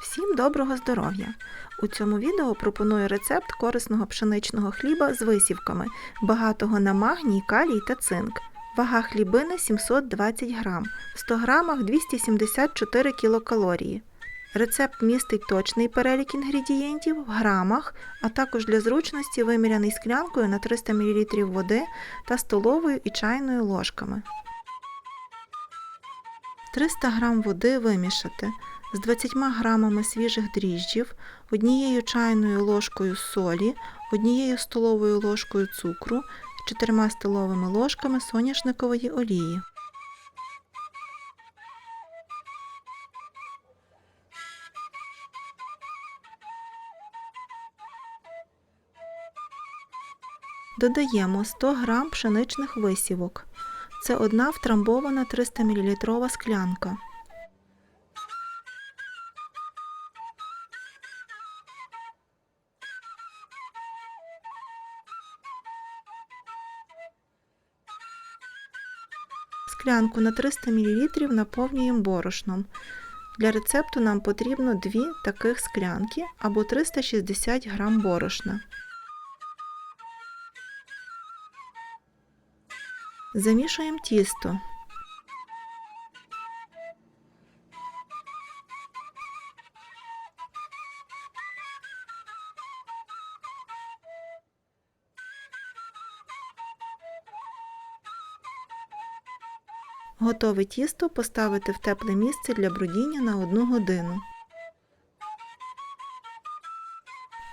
Всім доброго здоров'я! У цьому відео пропоную рецепт корисного пшеничного хліба з висівками, багатого на магній, калій та цинк. Вага хлібини 720 грам, в 100 грамах 274 кілокалорії. Рецепт містить точний перелік інгредієнтів в грамах, а також для зручності виміряний склянкою на 300 мл води та столовою і чайною ложками. 300 г води вимішати з 20 грамами свіжих дріжджів, однією чайною ложкою солі, однією столовою ложкою цукру, 4 столовими ложками соняшникової олії. Додаємо 100 г пшеничних висівок. Це одна втрамбована 300 мл склянка. Склянку на 300 мл наповнюємо борошном. Для рецепту нам потрібно 2 таких склянки або 360 г борошна. Замішуємо тісто. Готове тісто поставити в тепле місце для бродіння на 1 годину.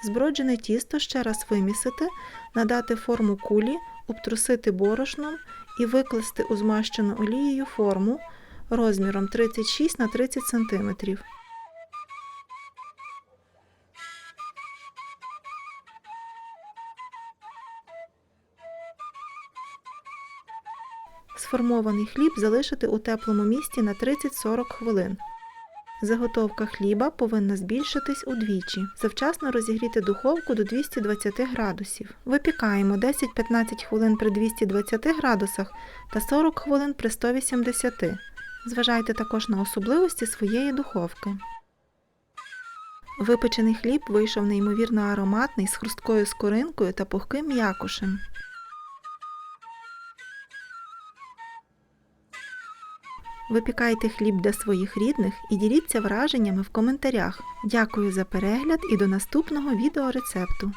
Зброджене тісто ще раз вимісити, надати форму кулі, обтрусити борошном і викласти у змащену олією форму розміром 36 на 30 см. Сформований хліб залишити у теплому місці на 30-40 хвилин. Заготовка хліба повинна збільшитись удвічі. Завчасно розігріти духовку до 220 градусів. Випікаємо 10-15 хвилин при 220 градусах та 40 хвилин при 180. Зважайте також на особливості своєї духовки. Випечений хліб вийшов неймовірно ароматний з хрусткою скоринкою та пухким м'якушем. Випікайте хліб для своїх рідних і діліться враженнями в коментарях. Дякую за перегляд і до наступного відеорецепту.